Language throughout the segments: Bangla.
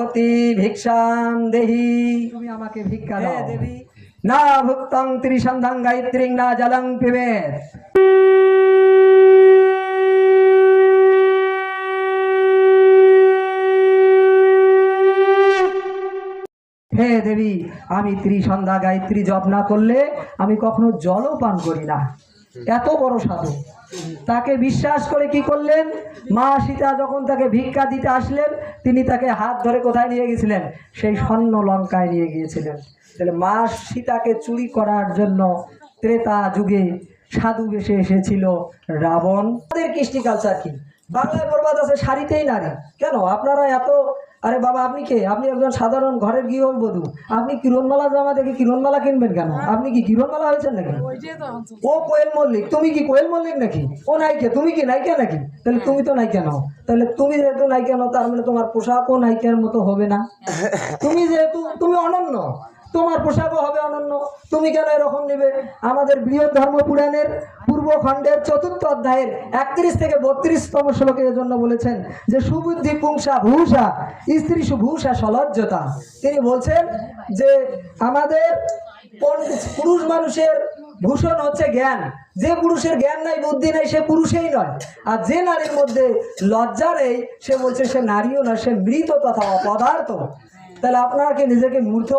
ভবতি ভিক্ষাম দেহি। তুমি আমাকে ভিক্ষা দাও। দেবী না ভুক্তং ত্রিসন্ধাং গায়ত্রীং না জলং পিবেত। হে দেবী আমি ত্রিসন্ধ্যা গায়ত্রী জপ না করলে আমি কখনো জলও পান করি না। এত বড় সাধু। তাকে বিশ্বাস করে কি করলেন? মা সীতা যখন তাকে ভিক্ষা দিতে আসলেন, তিনি তাকে হাত ধরে কোথায় নিয়ে গেছিলেন? সেই স্বর্ণ লঙ্কায় নিয়ে গিয়েছিলেন। তাহলে মা সীতাকে চুরি করার জন্য ত্রেতা যুগে সাধু বেশে এসেছিল রাবণ। আমাদের কৃষ্টি কালচার কি? বাংলায় বরবাদ আছে শাড়িতেই নারী। কেন? আপনারা এত আরে বাবা আপনি কে? আপনি একজন সাধারণ ঘরের গৃহবধূ। আপনি কিরণমালা জামা দেখে কিরণমালা কিনবেন কেন? আপনি কি কিরণমালা হয়েছেন নাকি? ও কোয়েল মল্লিক তুমি কি কোয়েল মল্লিক নাকি? ও নাইকে তুমি কি নাইকিয়া নাকি? তাহলে তুমি তো নায়িকা নাও। তাহলে তুমি যেহেতু নায়িকা নাও তার মানে তোমার পোশাকও নাইকিয়ার মতো হবে না। তুমি যেহেতু তুমি অনন্য। তোমার পোশাকও হবে অনন্য। তুমি কেন এরকম নেবে? আমাদের বৃহৎ ধর্ম পুরাণের পূর্বখণ্ডের চতুর্থ অধ্যায়ের একত্রিশ থেকে বত্রিশতম শ্লোকে জন্য বলেছেন যে, সুবুদ্ধি পুংসা ভূষা, স্ত্রী সুভূষা সলজ্জতা। তিনি বলছেন যে, আমাদের পুরুষ মানুষের ভূষণ হচ্ছে জ্ঞান। যে পুরুষের জ্ঞান নাই, বুদ্ধি নাই, সে পুরুষেই নয়। আর যে নারীর মধ্যে লজ্জা নেই, সে বলছে সে নারীও না সে মৃত তথা অপদার্থ। তাহলে আপনারা কি নিজেকে মূর্খ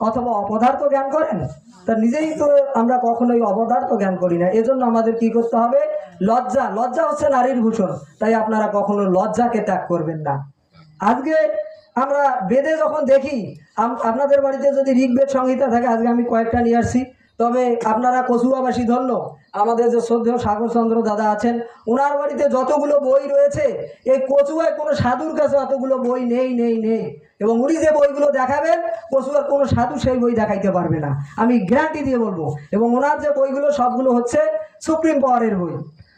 অথবা অপদার্থ জ্ঞান করেন? তা নিজেই তো আমরা কখনোই অপদার্থ জ্ঞান করি না। এজন্য আমাদের কি করতে হবে? লজ্জা। লজ্জা হচ্ছে নারীর ভূষণ। তাই আপনারা কখনো লজ্জাকে ত্যাগ করবেন না। আজকে আমরা বেদে যখন দেখি আপনাদের বাড়িতে যদি ঋগ্বেদ সংহিতা থাকে, আজকে আমি কয়েকটা নিয়ে আসছি। তবে আপনারা কচুয়াবাসী ধন্য, আমাদের যে শ্রদ্ধেয় সাগরচন্দ্র দাদা আছেন ওনার বাড়িতে যতগুলো বই রয়েছে, এই কচুয়ায় কোনো সাধুর কাছে অতগুলো বই নেই নেই নেই। এবং উনি যে বইগুলো দেখাবেন, কচুয়ার কোনো সাধু সেই বই দেখাইতে পারবে না। আমি গ্যারান্টি দিয়ে বলব, এবং ওনার যে বইগুলো, সবগুলো হচ্ছে সুপ্রিম পাওয়ারের বই।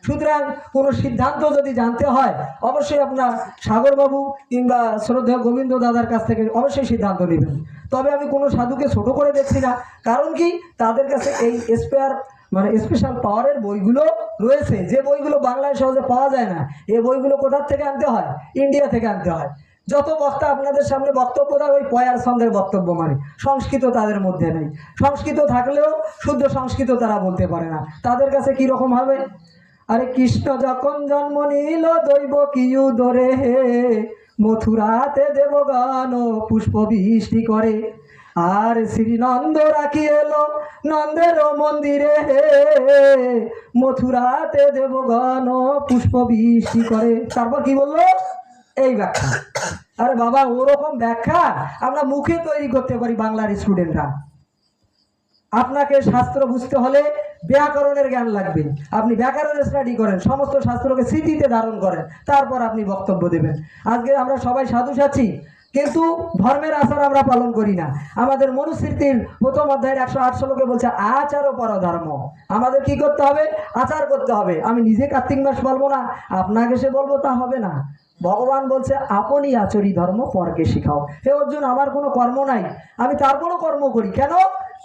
সুতরাং কোনো সিদ্ধান্ত যদি জানতে হয়, অবশ্যই আপনার সাগরবাবু কিংবা শ্রদ্ধেয় গোবিন্দ দাদার কাছ থেকে অবশ্যই সিদ্ধান্ত নেবেন। তবে আমি কোনো সাধুকে ছোট করে দেখছি না। কারণ কি? তাদের কাছে এই স্পেয়ার মানে স্পেশাল পাওয়ারের বইগুলো রয়েছে। যে বইগুলো বাংলায় সহজে পাওয়া যায় না এই বইগুলো কোথার থেকে আনতে হয়? ইন্ডিয়া থেকে আনতে হয়। যত বক্তা আপনাদের সামনে বক্তব্য দেয়, ওই পয়ার ছন্দের বক্তব্য মানে। সংস্কৃত তাদের মধ্যে নেই। সংস্কৃত থাকলেও শুদ্ধ সংস্কৃত তারা বলতে পারে না। তাদের কাছে কি রকম হবে? আরে কৃষ্ণ যখন জন্ম নিল দৈব কিউ ধরে হে মথুরাতে দেবগান পুষ্প বৃষ্টি করে। আর শ্রীনন্দ রাখি এলো নন্দের মন্দিরে। মথুরাতে দেবগণ পুষ্প বৃষ্টি করে। তারপর কি বলল? এই ব্যাখ্যা। আরে বাবা, ওরকম ব্যাখ্যা আমরা মুখে তৈরি করতে পারি বাংলার স্টুডেন্টরা। আপনাকে শাস্ত্র বুঝতে হলে ব্যাকরণের জ্ঞান লাগবে। আপনি ব্যাকরণের স্টাডি করেন, সমস্ত শাস্ত্রকে স্মৃতিতে ধারণ করেন, তারপর আপনি বক্তব্য দেবেন। আজকে আমরা সবাই সাধু সাচ্ছি কিন্তু ধর্মের আচার আমরা পালন করি না। আমাদের মনুস্মৃতির প্রথম অধ্যায়ের একশো আট শ্লোকে বলছে আচারও পর ধর্ম। আমাদের কি করতে হবে? আচার করতে হবে। আমি নিজে কার্তিক মাস বলব না, আপনাকে সে বলব, তা হবে না। ভগবান বলছে, আপনি আচরি ধর্ম, পরকে শিখাও। হে অর্জুন, আমার কোনো কর্ম নাই। আমি তারপরও কর্ম করি। কেন?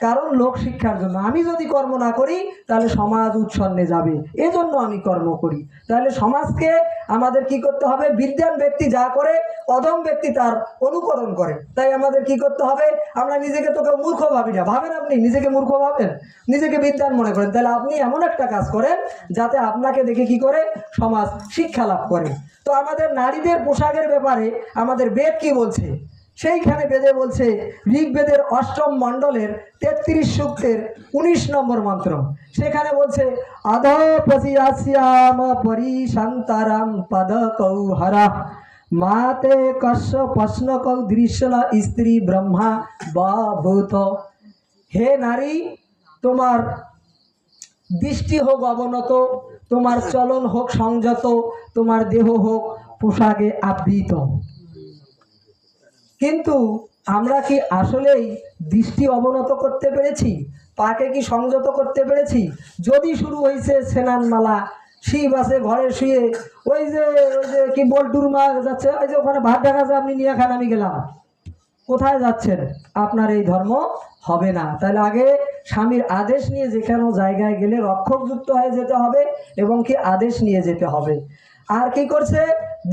কারণ লোক শিক্ষার জন্য। আমি যদি কর্ম না করি, তাহলে সমাজ উচ্ছন্নে যাবে। এজন্য আমি কর্ম করি। তাহলে সমাজকে আমাদের কি করতে হবে? বিদ্যান ব্যক্তি যা করে অদম ব্যক্তি তার অনুকরণ করে। তাই আমাদের কি করতে হবে? আমরা নিজেকে তো কেউ মূর্খ ভাবি না। ভাবেন আপনি? নিজেকে মূর্খ ভাবেন? নিজেকে বিদ্যান মনে করেন। তাহলে আপনি এমন একটা কাজ করেন, যাতে আপনাকে দেখে কি করে? সমাজ শিক্ষা লাভ করে। তো আমাদের নারীদের পোশাকের ব্যাপারে আমাদের বেদ কি বলছে? সেইখানে বেদে বলছে, ঋগ্বেদের অষ্টম মণ্ডলের তেত্রিশ সূক্তের উনিশ নম্বর মন্ত্র। সেখানে বলছে মাতে কশ্য প্রশ্ন কৌ দৃশ্য স্ত্রী ব্রহ্মা ভূত। হে নারী, তোমার দৃষ্টি হোক অবনত, তোমার চলন হোক সংযত, তোমার দেহ হোক পোশাকে আবৃত। কিন্তু আমরা কি আসলেই দৃষ্টি অবনত করতে পেরেছি? পাকে কি সংযত করতে পেরেছি? যদি শুরু হয়েছে সেনান মালা শিব আছে ঘরে শুয়ে, ওই যে ওই যে কি বল্টুর মা যাচ্ছে, ওই যে ওখানে ভাত দেখা যায় আপনি নিয়ে খান, আমি গেলাম। কোথায় যাচ্ছেন? আপনার এই ধর্ম হবে না। তাহলে আগে স্বামীর আদেশ নিয়ে যেখানে জায়গায় গেলে রক্ষকযুক্ত হয়ে যেতে হবে এবং কি আদেশ নিয়ে যেতে হবে। আর কি করছে?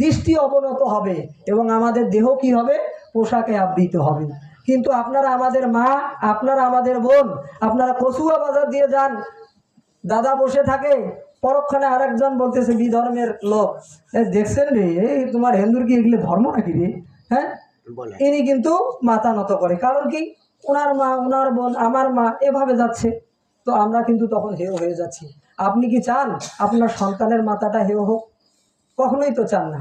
দৃষ্টি অবনত হবে এবং আমাদের দেহ কি হবে? পোশাকে আবৃত হবে। কিন্তু আপনারা আমাদের মা আপনারা আমাদের বোন আপনারা কচুয়া বাজার দিয়ে যান দাদা বসে থাকে পরক্ষণে আরেকজন বলতেছে বিধর্মের লোক। দেখছেন রে এই তোমার হিন্দুর কি এগুলো ধর্ম নাকি রে? হ্যাঁ? বলে। ইনি কিন্তু মাথা নত করে। কারণ কি? ওনার মা ওনার বোন আমার মা এভাবে যাচ্ছে। তো আমরা কিন্তু তখন হেয় হয়ে যাচ্ছি। আপনি কি চান? আপনার সন্তানের মাথাটা হেয় হোক? কখনোই তো চান না।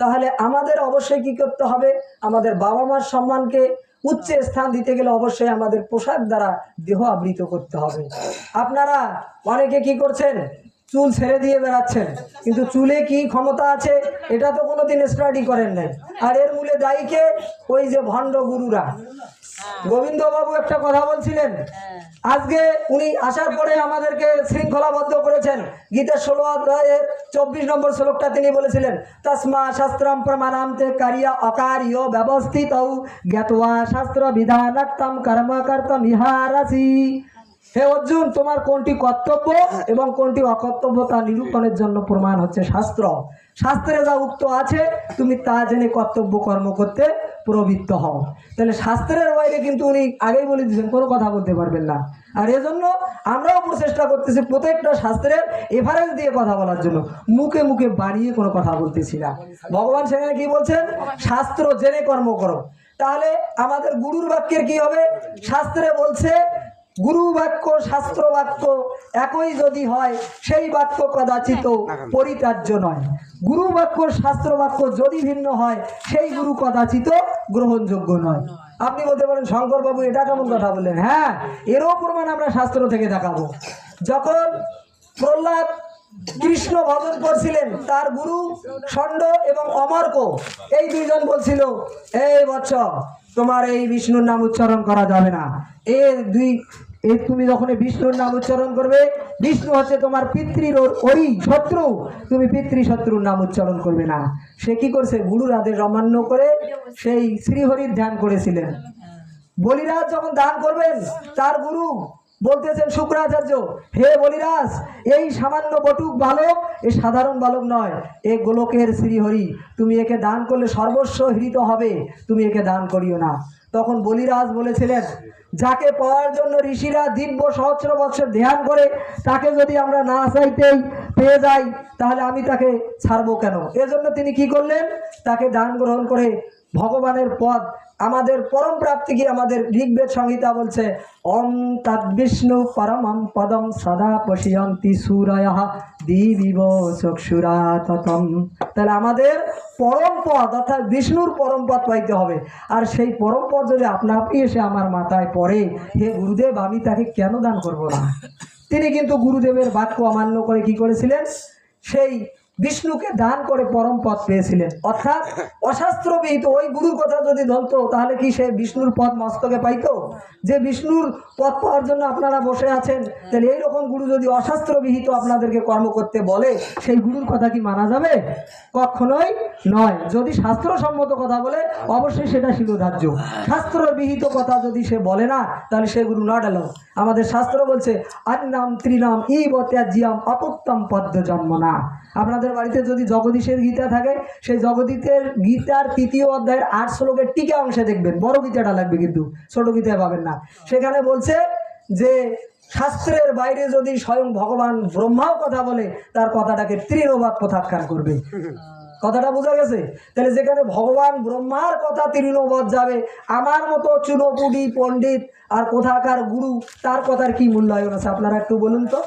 তাহলে আমাদের অবশ্যই কি করতে হবে? আমাদের বাবা মার সম্মানকে উচ্চ স্থান দিতে গেলে অবশ্যই আমাদের পোশাক দ্বারা দেহ আবৃত করতে হবে। আপনারা অনেকে কি করছেন? চুল ছেড়ে দিয়ে বেড়াচ্ছেন। কিন্তু চুলে কি ক্ষমতা আছে, এটা তো কোনোদিন স্টাডি করেন নাই। আর এর মূলে দায়ীকে ওই যে ভণ্ড গুরুরা। গোবিন্দবাবু একটা কথা বলছিলেন, আজকে উনি আসার পরে আমাদেরকে শৃঙ্খলাবদ্ধ করেছেন। গীতের ষোলো অধ্যায়ের চব্বিশ নম্বর শ্লোকটা তিনি বলেছিলেন, তসমা শাস্ত্রম প্রমাণান্তে কারিয়া অকার্য ব্যবস্থিত, জ্ঞাতবা শাস্ত্র বিধানাক্তম কর্ম কর্তম ইহারাসি হে অর্জুন, তোমার কোনটি কর্তব্য এবং কোনটি অকর্তব্য তা নিরূপণের জন্য প্রমাণ হচ্ছে শাস্ত্র? শাস্ত্রে যা উক্ত আছে, তুমি তা জেনে কর্তব্য কর্ম করতে প্রবৃত্ত হও। তাহলে শাস্ত্রের বাইরে কিন্তু উনি আগেই বলে দিয়েছেন, কোনো কথা বলতে পারবেন না। আর এজন্য আমরাও প্রচেষ্টা করতেছি প্রত্যেকটা শাস্ত্রের এভারেজ দিয়ে কথা বলার জন্য। মুখে মুখে বাড়িয়ে কোনো কথা বলতেছি না। ভগবান সেখানে কি বলছেন? শাস্ত্র জেনে কর্ম করো। তাহলে আমাদের গুরুর বাক্যের কি হবে? শাস্ত্রে বলছে গুরু বাক্য শাস্ত্র বাক্য একই যদি হয় সেই বাক্য কদাচিত পরিত্যাজ্য নয়। গুরু বাক্য শাস্ত্র বাক্য যদি ভিন্ন হয় সেই গুরু কদাচিত গ্রহণযোগ্য নয়। আপনি বলতে পারেন শঙ্করবাবু এটা কেমন কথা বললেন? হ্যাঁ এরও প্রমাণ আমরা শাস্ত্র থেকে দেখাবো। যখন প্রহ্লাদ কৃষ্ণ ভজন করছিলেন তার গুরু ষণ্ড এবং অমর্ক এই দুইজন বলছিল এই বৎস তোমার এই বিষ্ণুর নাম উচ্চারণ করা যাবে না। এ দুই এ তুমি যখন বিষ্ণুর নাম উচ্চারণ করবে, বিষ্ণু হচ্ছে তোমার পিতৃর ওই শত্রু। তুমি পিতৃ শত্রুর নাম উচ্চারণ করবে না। সে কি করছে? গুরুর আদেশ অমান্য করে সেই শ্রীহরির ধ্যান করেছিলেন। বলিরাজ যখন দান করবেন, তার গুরু বলতেছেন শুক্রাচার্য হে বলিরাজ, এই সামান্য বটুক বালক এ সাধারণ বালক নয়, এ গোলকের শ্রীহরি। তুমি একে দান করলে সর্বস্ব হৃত হবে, তুমি একে দান করিও না। তখন বলিরাজ বলেছিলেন, যাকে পাওয়ার জন্য ঋষিরা দিব্য সহস্র বৎসর ধ্যান করে, তাকে যদি আমরা না চাইতেই পেয়ে যাই, তাহলে আমি তাকে ছাড়বো কেন? এজন্য তিনি কি করলেন? তাকে দান গ্রহণ করে ভগবানের পদ আমাদের পরম প্রাপ্তি কি আমাদের ঋগ্বেদ সংহিতা বলছে, ওম তদ বিষ্ণু পরমম পদম সদা পশিয়ন্তি সুরয় দিবিব চক্ষুরা ততম। তাহলে আমাদের পরম পদ অর্থাৎ বিষ্ণুর পরম পদ পাইতে হবে। আর সেই পরম পদ যদি আপনা আপনি এসে আমার মাথায় পড়ে, হে গুরুদেব, আমি তাকে কেন দান করব না? তিনি কিন্তু গুরুদেবের বাক্য অমান্য করে কি করেছিলেন? সেই বিষ্ণুকে দান করে পরম পথ পেয়েছিলেন। অর্থাৎ অশাস্ত্রবিহিত ওই গুরুর কথা যদি ধরতো, তাহলে কি সে বিষ্ণুর পথ মস্তকে পাইতো? যে বিষ্ণুর পথ পাওয়ার জন্য আপনারা বসে আছেন, তাহলে এইরকম গুরু যদি অশাস্ত্রবিহিত আপনাদেরকে কর্ম করতে বলে, সেই গুরুর কথা কি মানা যাবে? কখনোই নয়। যদি শাস্ত্রসম্মত কথা বলে, অবশ্যই সেটা শিরোধার্য। শাস্ত্রবিহিত কথা যদি সে বলে না, তাহলে সে গুরু না ডালো আমাদের শাস্ত্র বলছে, আন্নাম ত্রিনাম ই বত্যাজিয়াম অপত্তম পদ্ম জন্ম না আপনাদের বাড়িতে যদি জগদীশের গীতা থাকে, সেই জগদীতের গীতার তৃতীয় অধ্যায়ের আট শ্লোকের টিকা অংশে দেখবেন। বড় গীতাটা লাগবে কিন্তু, ছোট গীতায় পাবেন না। সেখানে বলছে যে, শাস্ত্রের বাইরে যদি স্বয়ং ভগবান ব্রহ্মাও কথা বলে, তার কথাটাকে তৃণবাদ প্রত্যাখ্যান করবে। কথাটা বোঝা গেছে? তাহলে যেখানে ভগবান ব্রহ্মার কথা তৃণবধ যাবে, আমার মতো চুনোপুডি পণ্ডিত আর কোথাকার গুরু, তার কথার কি মূল্যায়ন আছে? আপনারা একটু বলুন তো।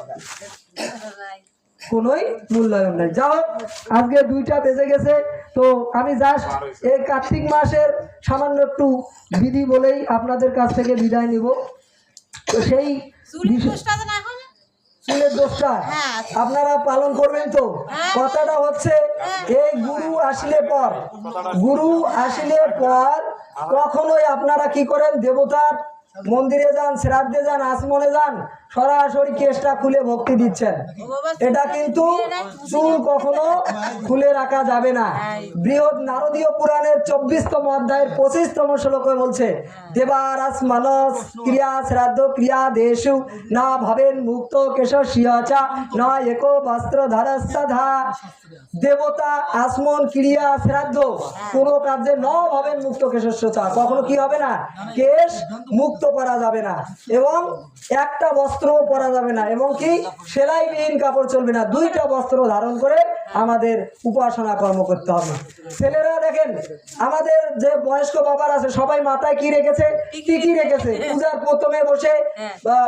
কোনোই মূল্যায়ন নেই। যা হোক আজকে দুইটা বেজে গেছে তো আমি জাস্ট এই কার্তিক মাসের সামান্য একটু বিধি বলেই আপনাদের কাছ থেকে বিদায় নিব। তো সেই চুলের দোষটা হ্যাঁ। আপনারা পালন করবেন তো? হ্যাঁ। কথাটা হচ্ছে এই গুরু আসলে পর গুরু আসলে পর কখনোই আপনারা কি করেন? দেবতার মন্দিরে যান শ্রাদ্ধে যান আসমনে যান সরাসরি কেসটা খুলে ভক্তি দিচ্ছেন। এটা কিন্তু চুল কখনো খুলে রাখা যাবে না। বৃহৎ নারদীয় পুরাণের চব্বিশতম অধ্যায়ের পঁচিশতম শ্লোকে বলছে দেবারাস মানস ক্রিয়া শ্রাদ্ধ ক্রিয়া দেশু না ভাবেন মুক্ত কেশ শিয়চা না এক বস্ত্র ধারাসাধা দেবতা আসমন ক্রিয়া শ্রাদ্ধ কোনো কাজে ন ভাবেন মুক্ত কেশস্যচা কখনো কি হবে না? কেশ মুক্ত করা যাবে না। এবং একটা বস্ত্রও পরা যাবে না, এবং কি সেলাইবিহীন কাপড় চলবে না। দুইটা বস্ত্র ধারণ করে আমাদের উপাসনা কর্ম করতে হবে। ছেলেরা দেখেন, আমাদের যে বয়স্ক বাবার আছে, সবাই মাথায় কি রেখেছে? কি কি রেখেছে? পূজার প্রথমে বসে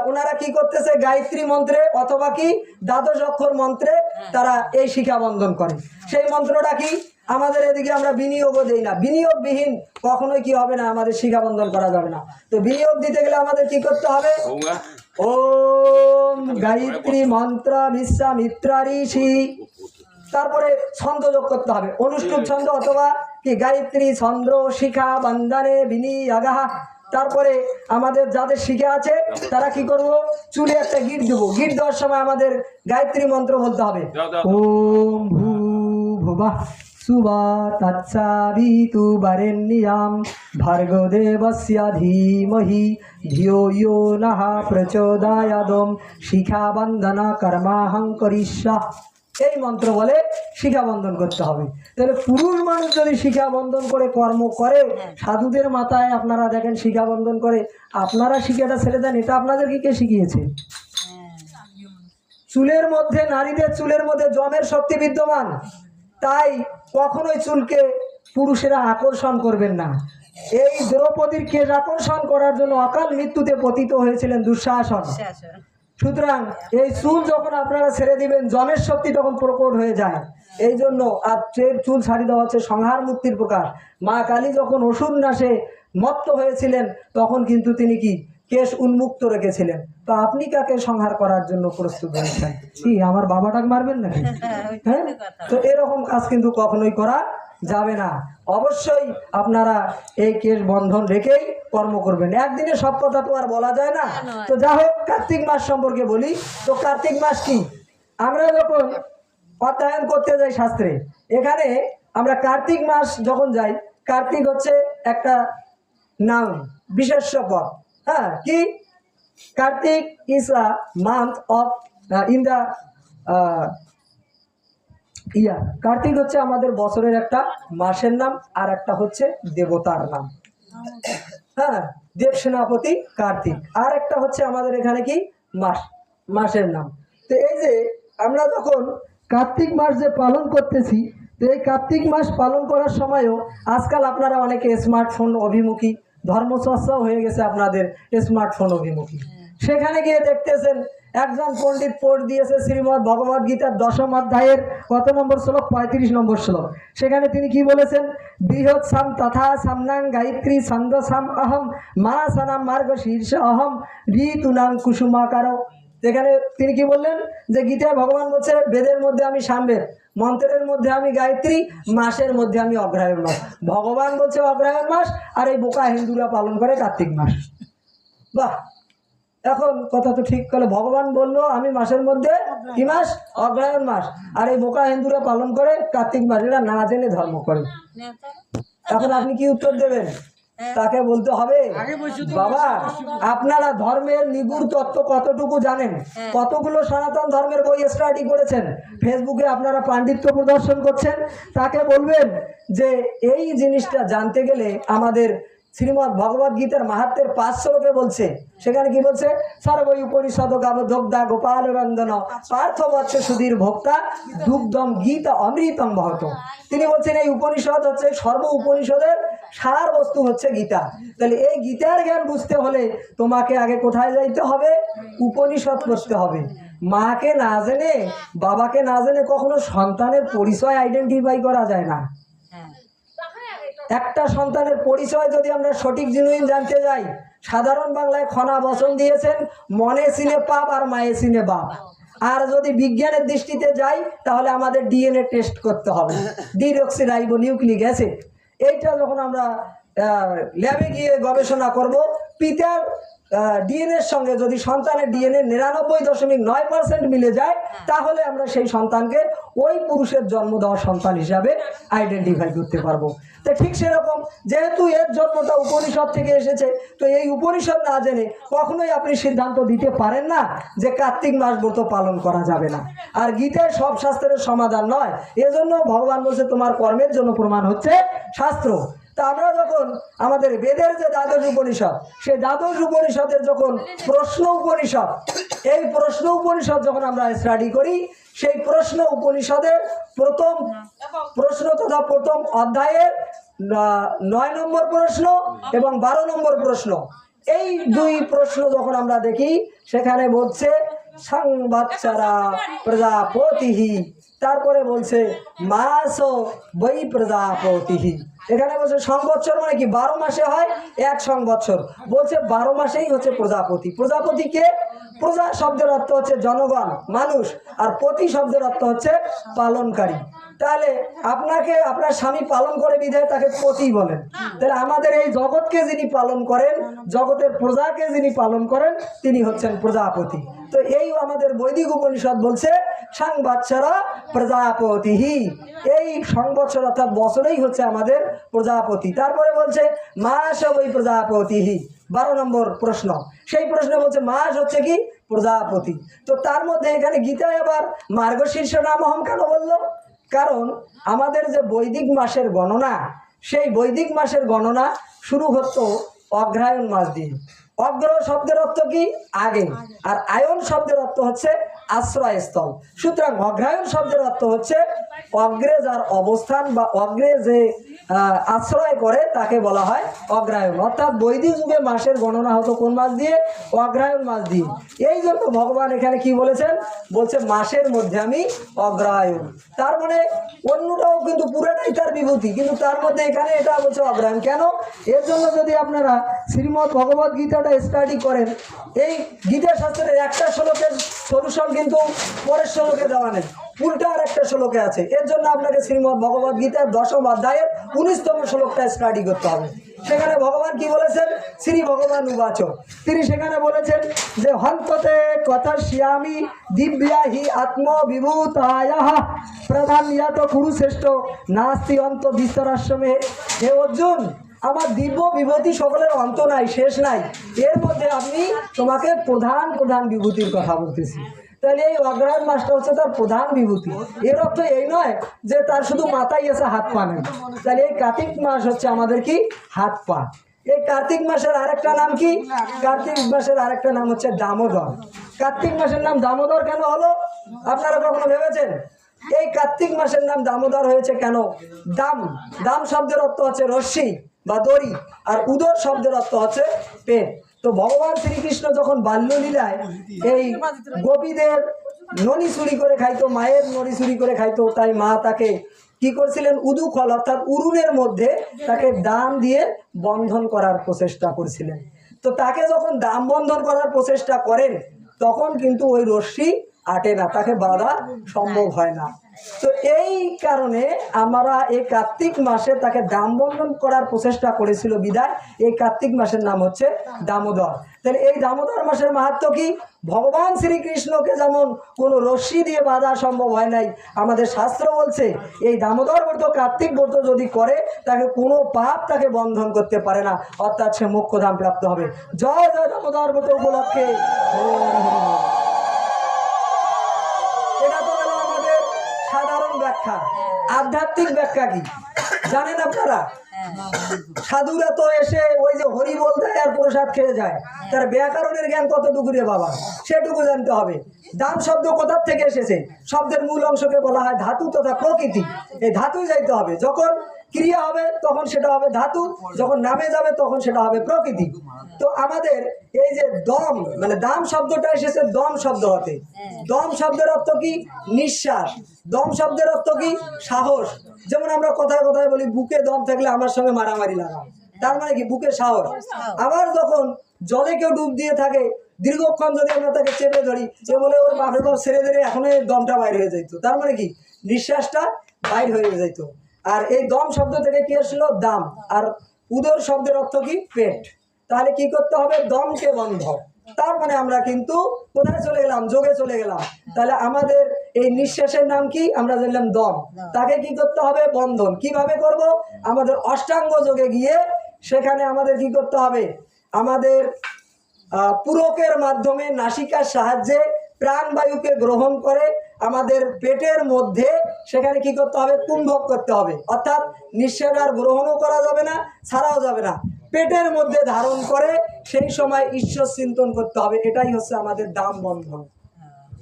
ওনারা কি করতেছে? গায়ত্রী মন্ত্রে অথবা কি দ্বাদশ অক্ষর মন্ত্রে তারা এই শিখা বন্ধন করে। সেই মন্ত্রটা কি? আমাদের এদিকে আমরা বিনিয়োগও দেই না। বিনিয়োগবিহীন কখনোই কি হবে না? আমাদের শিখা বন্ধন করা যাবে না। তো বিনিয়োগ দিতে গেলে আমাদের কি করতে হবে? ওম গায়ত্রী মন্ত্র বিশ্বামিত্রা ঋষি। তারপরে ছন্দ যোগ করতে হবে। অনুষ্ঠুপ ছন্দ অথবা কি গায়ত্রী ছন্দ শিখা বন্দনে বিনিয়োগা তারপরে আমাদের যাদের শিখে আছে তারা কি করব? চুলে একটা গিট দেবো। গিট দেওয়ার সময় আমাদের গায়ত্রী মন্ত্র বলতে হবে। ওম ভূ ভুবা। তৎসাবিতু বরেণ্যাম ভার্গো দেবস্য ধীমহি ধিয়ো ইয়ো নঃ প্রচোদয়াদম শিখা বন্দনা কর্মাহং করিষ্যা এই মন্ত্র বলে শিখা বন্ধন করতে হবে। তাহলে পুরুষ মানুষ যদি শিখা বন্ধন করে কর্ম করে সাধুদের মাথায় আপনারা দেখেন শিখা বন্ধন করে আপনারা শিখাটা ছেড়ে দেন এটা আপনাদেরকে কে শিখিয়েছে? চুলের মধ্যে নারীদের চুলের মধ্যে জমের শক্তি বিদ্যমান। তাই কখনোই চুলকে পুরুষেরা আকর্ষণ করবেন না। এই দ্রৌপদীর কেশ আকর্ষণ করার জন্য অকাল মৃত্যুতে পতিত হয়েছিলেন দুঃশাসন। সুতরাং এই চুল যখন আপনারা ছেড়ে দিবেন জমের শক্তি তখন প্রকট হয়ে যায়। এই জন্য আর চুল ছাড়ি দেওয়া হচ্ছে সংহার মুক্তির প্রকাশ। মা কালী যখন অসুর নাশে মত্ত হয়েছিলেন তখন কিন্তু তিনি কি কেশ উন্মুক্ত রেখেছিলেন। তো আপনি কাকে সংহার করার জন্য প্রস্তুত হয়েছেন? কি আমার বাবাটাকে মারবেন নাকি? হ্যাঁ তো এরকম কাজ কিন্তু কখনোই করা যাবে না। অবশ্যই আপনারা এই কেশ বন্ধন রেখেই কর্ম করবেন। একদিনে সব কথা তো আর বলা যায় না। তো যা হোক কার্তিক মাস সম্পর্কে বলি। তো কার্তিক মাস কি? আমরা যখন অধ্যয়ন করতে যাই শাস্ত্রে এখানে আমরা কার্তিক মাস যখন যাই কার্তিক হচ্ছে একটা নাম বিশেষ্য পদ। হ্যাঁ কি Kartik is a month of in the year. Kartik হচ্ছে আমাদের বছরের একটা মাসের নাম, আর একটা হচ্ছে দেবতার নাম। হ্যাঁ দেব সেনাপতি কার্তিক। আর একটা হচ্ছে আমাদের এখানে কি? মাস, মাসের নাম। তো এই যে আমরা যখন কার্তিক মাস যে পালন করতেছি, তো এই কার্তিক মাস পালন করার সময়ও আজকাল আপনারা অনেকে স্মার্টফোন অভিমুখী ধর্মচর্চাও হয়ে গেছে আপনাদের স্মার্টফোন অভিমুখী। সেখানে গিয়ে দেখতেছেন একজন পণ্ডিত পড় দিয়েছে শ্রীমদ ভগবদ গীতার দশম অধ্যায়ের কত নম্বর শ্লোক? পঁয়ত্রিশ নম্বর শ্লোক। সেখানে তিনি কি বলেছেন? বৃহৎ সাম তথা সামনাং গায়ত্রী ছন্দ সাম অহম মা সানাম মার্গ শীর্ষ অহম ঋতুনাং কুসুমাকার। এখানে তিনি কি বললেন? যে গীতায় ভগবান বলছে বেদের মধ্যে আমি সামবেদ মন্ত্রের মধ্যে আমি গায়ত্রী মাসের মধ্যে আমি অগ্রহায়ণ মাস। ভগবান বলছে অগ্রহায়ণ মাস আর এই বোকা হিন্দুরা পালন করে কার্তিক মাস। বাহ! এখন কথা তো ঠিক করে ভগবান বলল আমি মাসের মধ্যে কি মাস? অগ্রহায়ণ মাস। আর এই বোকা হিন্দুরা পালন করে কার্তিক মাস এরা না জেনে ধর্ম করে। এখন আপনি কি উত্তর দেবেন? তাকে বলতে হবে বাবা আপনারা ধর্মের নিগুড় তত্ত্ব কতটুকু জানেন? কতগুলো সনাতন ধর্মের বই স্টাডি করেছেন? ফেসবুকে আপনারা পাণ্ডিত্য প্রদর্শন করছেন। তাকে বলবেন যে এই জিনিসটা জানতে গেলে আমাদের শ্রীমদ ভগবদ গীতার মাহাত্মের পাঁচ শ্লোকে বলছে। সেখানে কি বলছে? সর্বই উপনিষদ গাবদগ্ধা গোপাল রন্দন পার্থ বৎস সুধীর ভোক্তা দুগ্ধম গীত অমৃতম বহত তিনি বলছেন এই উপনিষদ হচ্ছে সর্ব উপনিষদের সার বস্তু হচ্ছে গীতা। তাহলে এই গীতার জ্ঞান বুঝতে হলে তোমাকে আগে কোথায় যাইতে হবে? উপনিষদ পড়তে হবে। মাকে না জেনে বাবাকে না জেনে কখনো সন্তানের পরিচয় আইডেন্টিফাই করা যায় না। একটা সন্তানের পরিচয় যদি আমরা সঠিক জিনুইন জানতে যাই সাধারণ বাংলায় খনা বচন দিয়েছেন মনে সিনে পাপ আর মায়ে সিনে বাপ। আর যদি বিজ্ঞানের দৃষ্টিতে যাই তাহলে আমাদের ডিএনএ টেস্ট করতে হবে। ডিরক্সি রাইবো নিউক্লিক অ্যাসিড এইটা যখন আমরা ল্যাবে গিয়ে গবেষণা করব পিতার ডিএনএর সঙ্গে যদি সন্তানের ডিএনএ নিরানব্বই দশমিক নয় পার্সেন্ট মিলে যায় তাহলে আমরা সেই সন্তানকে ওই পুরুষের জন্ম দেওয়া সন্তান হিসাবে আইডেন্টিফাই করতে পারব। তো ঠিক সেরকম যেহেতু এর জন্মটা উপনিষদ থেকে এসেছে তো এই উপনিষদ না জেনে কখনোই আপনি সিদ্ধান্ত দিতে পারেন না যে কার্তিক মাস ব্রত পালন করা যাবে না। আর গীতায় সব শাস্ত্রের সমাধান নয়। এজন্য ভগবান বলছে তোমার কর্মের জন্য প্রমাণ হচ্ছে শাস্ত্র। তা আমরা যখন আমাদের বেদের যে দ্বাদশ উপনিষদ, সেই দ্বাদশ উপনিষদের যখন প্রশ্ন উপনিষদ, এই প্রশ্ন উপনিষদ যখন আমরা স্টাডি করি, সেই প্রশ্ন উপনিষদের প্রথম প্রশ্ন তথা প্রথম অধ্যায়ের নয় নম্বর প্রশ্ন এবং বারো নম্বর প্রশ্ন। এই দুই প্রশ্ন যখন আমরা দেখি, সেখানে বলছে, সংবাচ্চারা প্রজাপতিহি। তারপরে বলছে, মাস বই প্রজাপতিহি এখানে বলছে সংবৎসর মানে কি? বারো মাসে হয় এক সংবৎসর। বলছে বারো মাসেই হচ্ছে প্রজাপতি। প্রজাপতিকে প্রজা শব্দের অর্থ হচ্ছে জনগণ, মানুষ, আর পতি শব্দের অর্থ হচ্ছে পালনকারী। তাহলে আপনাকে, আপনার স্বামী পালন করে বিধায় তাকে পতি বলেন। তাহলে আমাদের এই জগৎকে যিনি পালন করেন, জগতের প্রজাকে যিনি পালন করেন, তিনি হচ্ছেন প্রজাপতি। তো এই আমাদের বৈদিক উপনিষদ বলছে সাংবাচ্চারা প্রজাপতিহি। এই সংবৎসর অর্থাৎ বছরেই হচ্ছে আমাদের প্রজাপতি। তারপরে বলছে, মাস ওই প্রজাপতিহি। বারো নম্বর প্রশ্ন। সেই প্রশ্নে বলছে, মাস হচ্ছে কি? প্রজাপতি। তো তার মধ্যে এখানে গীতায় আবার মার্গশীর্ষ নামহম কেন বলল? কারণ আমাদের যে বৈদিক মাসের গণনা, সেই বৈদিক মাসের গণনা শুরু হতো অগ্রায়ণ মাস দিয়ে। অগ্র শব্দের অর্থ কি? আগে। আর আয়ন শব্দের অর্থ হচ্ছে আশ্রয়স্থল। সুতরাং অগ্রায়ণ শব্দের অর্থ হচ্ছে অগ্রে যার অবস্থান বা অগ্রে যে আশ্রয় করে তাকে বলা হয় অগ্রায়ণ। অর্থাৎ বৈদিক যুগে মাসের গণনা হতো কোন মাস দিয়ে? অগ্রায়ণ মাস দিয়ে। এই জন্য ভগবান এখানে কি বলেছেন? বলছে মাসের মধ্যে আমি অগ্রায়ণ। তার মানে অন্যটাও কিন্তু পুরোটাই তার বিভূতি, কিন্তু তার মধ্যে এখানে এটা বলছে অগ্রায়ণ। কেন? এর জন্য যদি আপনারা শ্রীমৎ ভগবত গীতাটা স্টাডি করেন, এই গীতা শাস্ত্রের একটা শ্লোকের সলিউশন কিন্তু পরের শ্লোকে দেওয়া নেই। উল্টা আর একটা শ্লোকে আছে। এর জন্য আপনাকে শ্রীমৎ ভগবত গীতার দশম অধ্যায়ের উনিশতম শ্লোকটা স্টাডি করতে হবে। সেখানে ভগবান কি বলেছেন? শ্রী ভগবান উবাচ। তিনি সেখানে বলেছেন যে, হন্ততে কথা শিয়ামি দিব্যা হি আত্মবিভূতায়। প্রধান ইয়াত কুরুশ্রেষ্ঠ নাস্তি অন্ত বিস্তরাশ্রমে হে অর্জুন, আমার দিব্য বিভূতি সকলের অন্ত নাই, শেষ নাই। এর মধ্যে আমি তোমাকে প্রধান প্রধান বিভূতির কথা বলতেছি। তাহলে এই অগ্রহায়ণ মাসটা হচ্ছে তার প্রধান বিভূতি। এর অর্থ এই নয় যে তার শুধু মাথায় আছে হাত পা নেই। তাহলে এই কার্তিক মাস হচ্ছে আমাদের কি? হাত পা। এই কার্তিক মাসের আরেকটা নাম কি? কার্তিক মাসের আরেকটা নাম হচ্ছে দামোদর। কার্তিক মাসের নাম দামোদর কেন হলো? আপনারা কখনো ভেবেছেন? এই কার্তিক মাসের নাম দামোদর হয়েছে কেন? দাম। দাম শব্দের অর্থ হচ্ছে রশ্মি বা দড়ি। আর উদর শব্দের অর্থ হচ্ছে পেট। তো ভগবান শ্রীকৃষ্ণ যখন বাল্যলীলায় এই গোপীদের ননি চুরি করে খাইতো, মায়ের নড়ি চুরি করে খাইতো, তাই মা তাকে কি করছিলেন? উদু ফল অর্থাৎ উরুনের মধ্যে তাকে দাম দিয়ে বন্ধন করার প্রচেষ্টা করছিলেন। তো তাকে যখন দাম বন্ধন করার প্রচেষ্টা করেন, তখন কিন্তু ওই রশ্মি আটে না, তাকে বাধা সম্ভব হয় না। তো এই কারণে আমরা এই কার্তিক মাসে তাকে দাম বন্ধন করার প্রচেষ্টা করেছিল বিদায়। এই কার্তিক মাসের নাম হচ্ছে দামোদর। তাহলে এই দামোদর মাসের মাহাত্ম কি? ভগবান শ্রীকৃষ্ণকে যেমন কোনো রশ্মি দিয়ে বাধা সম্ভব হয় নাই, আমাদের শাস্ত্র বলছে, এই দামোদর ব্রত, কার্তিক ব্রত যদি করে, তাকে কোনো পাপ তাকে বন্ধন করতে পারে না, অর্থাৎ সে মোক্ষধাম প্রাপ্ত হবে। জয় জয় দামোদর ব্রত উপলক্ষে। এটা তো গেল ব্যাখ্যা, আধ্যাত্মিক ব্যাখ্যা কি? জানেন আপনারা? সাধুরা তো এসে ওই যে হরি বলতে আর প্রসাদ খেয়ে যায়। তার ব্যাকরণের জ্ঞান কতটুকু রে বাবা? সেটুকু জানতে হবে। দাম শব্দ কোথার থেকে এসেছে? শব্দের মূল অংশকে বলা হয় ধাতু তথা প্রকৃতি। এই ধাতুই যাইতে হবে। যখন ক্রিয়া হবে, তখন সেটা হবে ধাতু। যখন নামে যাবে, তখন সেটা হবে প্রকৃতি। তো আমাদের এই যে দম মানে দাম শব্দটা এসেছে দম শব্দ হতে। দম শব্দের অর্থ কি? নিঃশ্বাস। দম শব্দের অর্থ কি? সাহস। যেমন আমরা কথায় কথায় বলি বুকে দম থাকলে আমার সঙ্গে মারামারি লাগা তার মানে কি? বুকে সাহস। আবার যখন জলে কেউ ডুব দিয়ে থাকে দীর্ঘক্ষণ যদি আমরা তাকে চেপে ধরি সে বলে ওর বাপের বাপ ছেড়ে দিলে এখনও এই দমটা বাইর হয়ে যাইতো। তার মানে কি? নিঃশ্বাসটা বাইর হয়ে যাইতো। আর এই দম শব্দ থেকে কি আসলো? দাম। আর উদর শব্দের অর্থ কি? পেট। তাহলে কি করতে হবে? দমকে বন্ধ। তার মানে আমরা কিন্তু কোথায় চলে গেলাম? যোগে চলে গেলাম। তাহলে আমাদের এই নিঃশ্বাসের নাম কি? আমরা জানলাম দম। তাকে কি করতে হবে? বন্ধন। কীভাবে করব? আমাদের অষ্টাঙ্গ যোগে গিয়ে সেখানে আমাদের কি করতে হবে? আমাদের পুরকের মাধ্যমে নাসিকার সাহায্যে প্রাণবায়ুকে গ্রহণ করে আমাদের পেটের মধ্যে সেখানে কি করতে হবে? কুম্ভক করতে হবে। অর্থাৎ নিঃশ্বাস আর গ্রহণও করা যাবে না, ছাড়াও যাবে না। পেটের মধ্যে ধারণ করে, সেই সময় ঈশ্বর চিন্তন করতে হবে। এটাই হচ্ছে আমাদের দাম বন্ধন।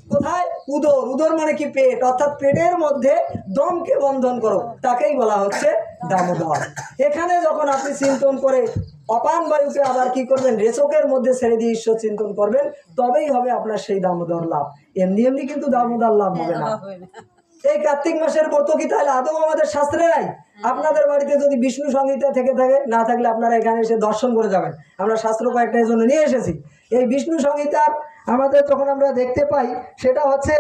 কোথায়? উদর। উদর মানে কি? পেট। অর্থাৎ পেটের মধ্যে দমকে বন্ধন করো। তাকেই বলা হচ্ছে দামোদর। এখানে যখন আপনি চিন্তন করে অপান বায়ুকে আবার কি করবেন? রেচকের মধ্যে ছেড়ে দিয়ে ঈশ্বর চিন্তন করবেন, তবেই হবে আপনার সেই দামোদর লাভ। এমনি এমনি কিন্তু দামোদর লাভ হবে না। এই কার্তিক মাসের ব্রত কি তাহলে আদৌ আমাদের শাস্ত্রে নাই? আপনাদের বাড়িতে যদি বিষ্ণু সংহিতা থেকে থাকে না থাকলে আপনারা এখানে এসে দর্শন করে যাবেন। আমরা শাস্ত্র কয়েকটা এই জন্য নিয়ে এসেছি। এই বিষ্ণু সংহিতার আমাদের যখন আমরা দেখতে পাই সেটা হচ্ছে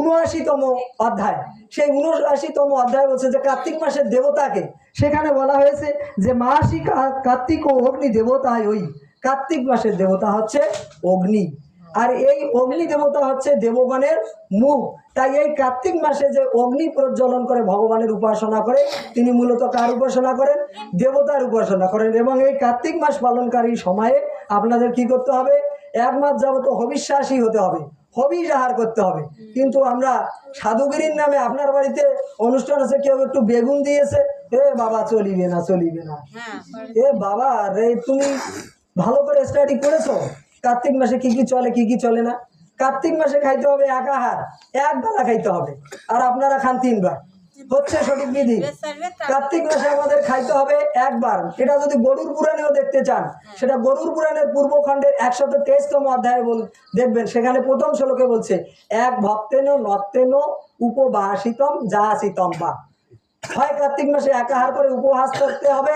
উনআশিতম অধ্যায়। সেই উনআশিতম অধ্যায় বলছে যে কার্তিক মাসের দেবতাকে সেখানে বলা হয়েছে যে মাসি কার্তিক ও অগ্নি দেবতায় ওই কার্তিক মাসের দেবতা হচ্ছে অগ্নি। আর এই অগ্নি দেবতা হচ্ছে দেবগণের মুখ। তাই এই কার্তিক মাসে যে অগ্নি প্রজ্বলন করে ভগবানের উপাসনা করে তিনি মূলত কার উপাসনা করেন? দেবতার উপাসনা করেন। এবং এই কার্তিক মাস পালনকারী সময়ে আপনাদের কি করতে হবে? এক মাস যাবত হবিশ্বাসী হতে হবে। হবি আহার করতে হবে। কিন্তু আমরা সাধুগিরির নামে আপনার বাড়িতে অনুষ্ঠান আছে কেউ একটু বেগুন দিয়েছে এ বাবা চলিবে না চলিবে না। এ বাবা রে তুমি ভালো করে স্টাডি করেছ? কার্তিক মাসে কি কি চলে কি কি চলে না? কার্তিক মাসে খাইতে হবে এক আহার এক বেলা খাইতে হবে। আর আপনারা খান তিনবার। হচ্ছে সঠিক বিধি। কার্তিক মাসে আমাদের খাইতে হবে একবার। এটা যদি গরুর পুরাণেও দেখতে চান সেটা গরুর পুরাণের পূর্বখণ্ডের একশত তেইশতম অধ্যায়ে বল দেখবেন সেখানে প্রথম শ্লোকে বলছে এক ভক্তেন নত্তেন উপবাসিতম যা আসিতম বা হয় কার্তিক মাসে এক আহার করে উপহাস করতে হবে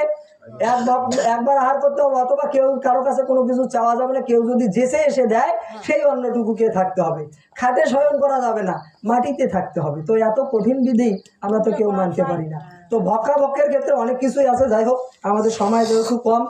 একবার আহার করতে হবে অথবা কেউ কারও কাছে কোনো কিছু চাওয়া যাবে না কেউ যদি জেসে এসে দেয় সেই অন্নটুকুকে থাকতে হবে। খাটে শয়ন করা যাবে না মাটিতে থাকতে হবে। তো এত কঠিন বিধি আমরা তো কেউ মানতে পারি না। তো ভক্কা ভক্কের ক্ষেত্রে অনেক কিছুই আছে যাই হোক আমাদের সময় যেহেতু কম।